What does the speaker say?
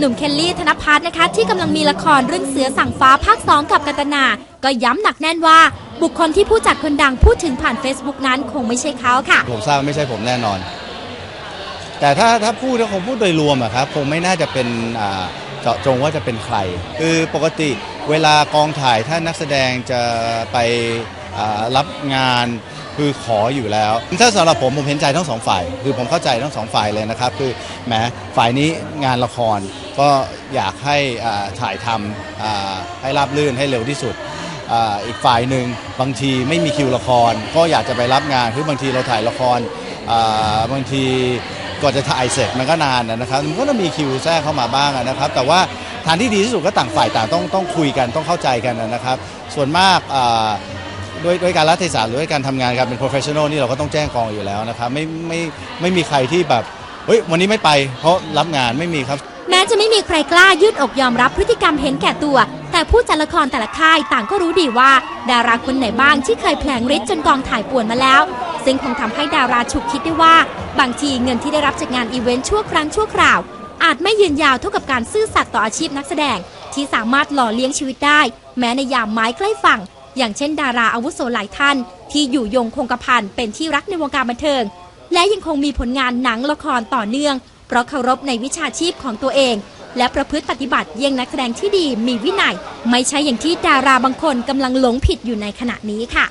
หนุ่มเคลลี่ธนพัฒน์นะคะที่กำลังมีละครเรื่องเสือสั่งฟ้าภาค 2 กับกันตนา ก็ย้ำหนักแน่นว่า บุคคลที่ผู้จัดคนดังพูดถึงผ่าน Facebook นั้นคงไม่ใช่เขาค่ะ ผมทราบว่าไม่ใช่ผมแน่นอน แต่ถ้าถ้าพูดก็คงพูดโดยรวมอะครับคงไม่น่าจะเป็นอ่าเจาะจงว่าจะเป็นใคร คือปกติเวลากองถ่ายถ้านักแสดงจะไป รับงานคือขออยู่แล้ว ถ้าสำหรับผมผมเห็นใจทั้งสองฝ่าย คือผมเข้าใจทั้งสองฝ่ายเลยนะครับ คือแหมฝ่ายนี้งานละครก็อยากให้ถ่ายทำอ่าให้ราบรื่นให้เร็วที่สุดอ,อีกฝ่ายหนึ่งบางทีไม่มีคิวละคร ก็อยากจะไปรับงานคือบางทีเราถ่ายละครบางทีก่อนจะถ่ายเสร็จมันก็นานนะครับมันก็ต้องมีคิวแทรกเข้ามาบ้างนะครับ แต่ว่าทางที่ดีที่สุดก็ต่างฝ่ายต่างต้องต้องคุยกันต้องเข้าใจกันนะครับ ส่วนมากอ ด้วยด้วยการรัฐเทศะหรือด้วยการทำงานกันเป็น professional นี่เราก็ต้องแจ้งกองอยู่แล้วนะครับไม่ไม่ไม่มีใครที่แบบเฮ้ยวันนี้ไม่ไป เพราะรับงานไม่มีครับ แม้จะไม่มีใครกล้ายืดอกยอมรับพฤติกรรมเห็นแก่ตัว แต่ผู้จัดละครแต่ละค่ายต่างก็รู้ดีว่า ดาราคนไหนบ้างที่เคยแผลงฤทธิ์จนกองถ่ายป่วนมาแล้ว ซึ่งคงทำให้ดาราฉุกคิดได้ว่า บางทีเงินที่ได้รับจากงานอีเวนต์ชั่วครั้งชั่วคราว อาจไม่ยืนยาวเท่ากับการซื่อสัตย์ต่ออาชีพนักแสดง ที่สามารถหล่อเลี้ยงชีวิตได้ แม้ในยามไม้ใกล้ฝั่ง อย่างเช่นดาราอาวุโสหลายท่าน ที่อยู่ยงคงกระพันเป็นที่รักในวงการบันเทิง และยังคงมีผลงานหนังละครต่อเนื่อง เพราะเคารพในวิชาชีพของตัวเอง และประพฤติปฏิบัติเยี่ยงนักแสดงที่ดีมีวินัย ไม่ใช่อย่างที่ดาราบางคนกำลังหลงผิดอยู่ในขณะนี้ค่ะ